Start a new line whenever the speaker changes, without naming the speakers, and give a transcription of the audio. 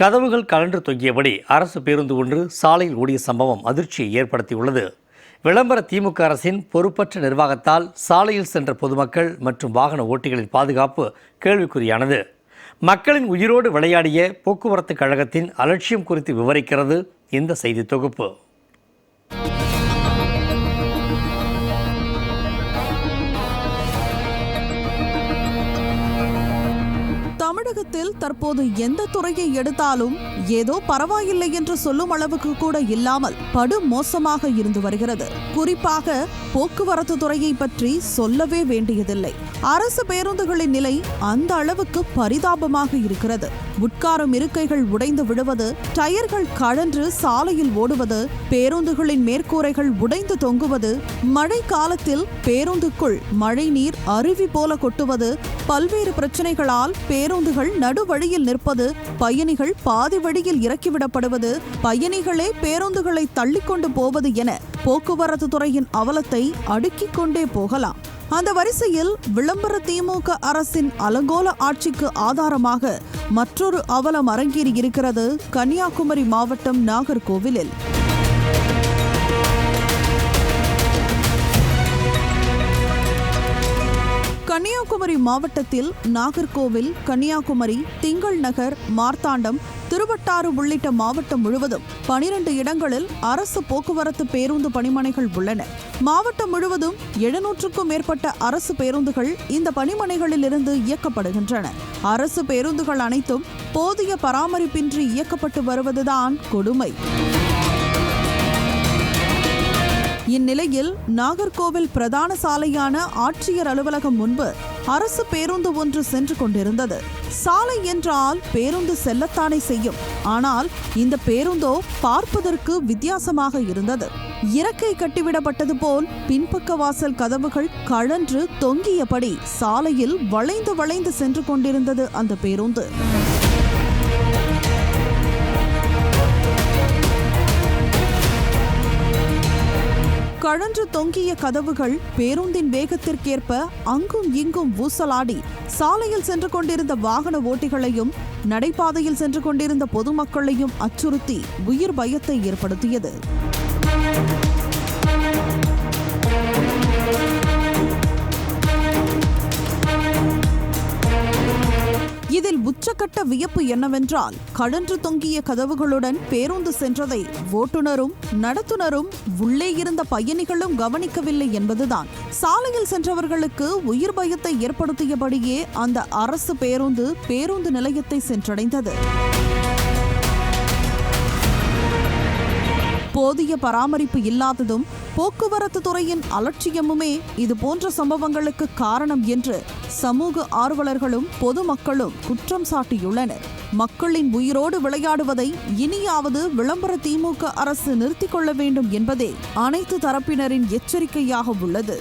கதவுகள் கலன்று தொங்கியபடி அரசு பேருந்து ஒன்று சாலையில் ஓடிய சம்பவம் அதிர்ச்சியை ஏற்படுத்தியுள்ளது. விளம்பர திமுக அரசின் பொறுப்பற்ற நிர்வாகத்தால் சாலையில் சென்ற பொதுமக்கள் மற்றும் வாகன ஓட்டிகளின் பாதுகாப்பு கேள்விக்குறியானது. மக்களின் உயிரோடு விளையாடிய போக்குவரத்து கழகத்தின் அலட்சியம் குறித்து விவரிக்கிறது இந்த செய்தி தொகுப்பு.
தமிழகத்தில் தற்போது எந்த துறையை எடுத்தாலும் ஏதோ பரவாயில்லை என்று சொல்லும் அளவுக்கு கூட இல்லாமல் படு மோசமாக இருந்து வருகிறது. குறிப்பாக போக்குவரத்து துறையை பற்றி சொல்லவே வேண்டியதில்லை. அரசு பேருந்துகளின் நிலை அந்த அளவுக்கு பரிதாபமாக இருக்கிறது. உட்காரும் இருக்கைகள் உடைந்து விடுவது டயர்கள் கழன்று சாலையில் ஓடுவது பேருந்துகளின் மேற்கூரைகள் உடைந்து தொங்குவது மழை காலத்தில் பேருந்துக்குள் மழை நீர் அருவி போல கொட்டுவது பல்வேறு பிரச்சனைகளால் பேருந்துகள் நடுவழியில் நிற்பது பயணிகள் பாதி வழியில் இறக்கிவிடப்படுவது பயணிகளே பேருந்துகளை தள்ளிக்கொண்டு போவது என போக்குவரத்து துறையின் அவலத்தை அடுக்கிக் கொண்டே போகலாம். அந்த வரிசையில் விளம்பர திமுக அரசின் அலங்கோல ஆட்சிக்கு ஆதாரமாக மற்றொரு அவலம் அரங்கேறி இருக்கிறது கன்னியாகுமரி மாவட்டம் நாகர்கோவிலில். கன்னியாகுமரி மாவட்டத்தில் நாகர்கோவில் கன்னியாகுமரி திங்கள் நகர் மார்த்தாண்டம் திருவட்டாறு உள்ளிட்ட மாவட்டம் முழுவதும் பனிரெண்டு இடங்களில் அரசு போக்குவரத்து பேருந்து பணிமனைகள் உள்ளன. மாவட்டம் முழுவதும் எழுநூற்றுக்கும் மேற்பட்ட அரசு பேருந்துகள் இந்த பணிமனைகளில் இருந்து இயக்கப்படுகின்றன. அரசு பேருந்துகள் அனைத்தும் போதிய பராமரிப்பின்றி இயக்கப்பட்டு வருவதுதான் கொடுமை. இந்நிலையில் நாகர்கோவில் பிரதான சாலையான ஆட்சியர் அலுவலகம் முன்பு அரசு பேருந்து ஒன்று சென்று கொண்டிருந்தது. சாலை என்றால் பேருந்து செல்லத்தானே செய்யும். ஆனால் இந்த பேருந்தோ பார்ப்பதற்கு வித்தியாசமாக இருந்தது. இறக்கை கட்டிவிடப்பட்டது போல் பின்பக்க வாசல் கதவுகள் கழன்று தொங்கியபடி சாலையில் வளைந்து வளைந்து சென்று கொண்டிருந்தது அந்த பேருந்து. கழன்று தொங்கிய கதவுகள் பேருந்தின் வேகத்திற்கேற்ப அங்கும் இங்கும் ஊசலாடி சாலையில் சென்று கொண்டிருந்த வாகன ஓட்டிகளையும் நடைபாதையில் சென்று கொண்டிருந்த பொதுமக்களையும் அச்சுறுத்தி உயிர் பயத்தை ஏற்படுத்தியது. உச்சக்கட்ட வியப்பு என்னவென்றால் கழன்று தொங்கிய கதவுகளுடன் பேருந்து சென்றதை ஓட்டுநரும் நடத்துனரும் உள்ளே இருந்த பயணிகளும் கவனிக்கவில்லை என்பதுதான். சாலையில் சென்றவர்களுக்கு உயிர் பயத்தை ஏற்படுத்தியபடியே அந்த அரசு பேருந்து பேருந்து நிலையத்தை சென்றடைந்தது. போதிய பராமரிப்பு இல்லாததும் போக்குவரத்து துறையின் அலட்சியமுமே இது போன்ற சம்பவங்களுக்கு காரணம் என்று சமூக ஆர்வலர்களும் பொதுமக்களும் குற்றம் சாட்டியுள்ளனர். மக்களின் உயிரோடு விளையாடுவதை இனியாவது விளம்பர திமுக அரசு நிறுத்திக் கொள்ள வேண்டும் என்பதே அனைத்து தரப்பினரின் எச்சரிக்கையாக உள்ளது.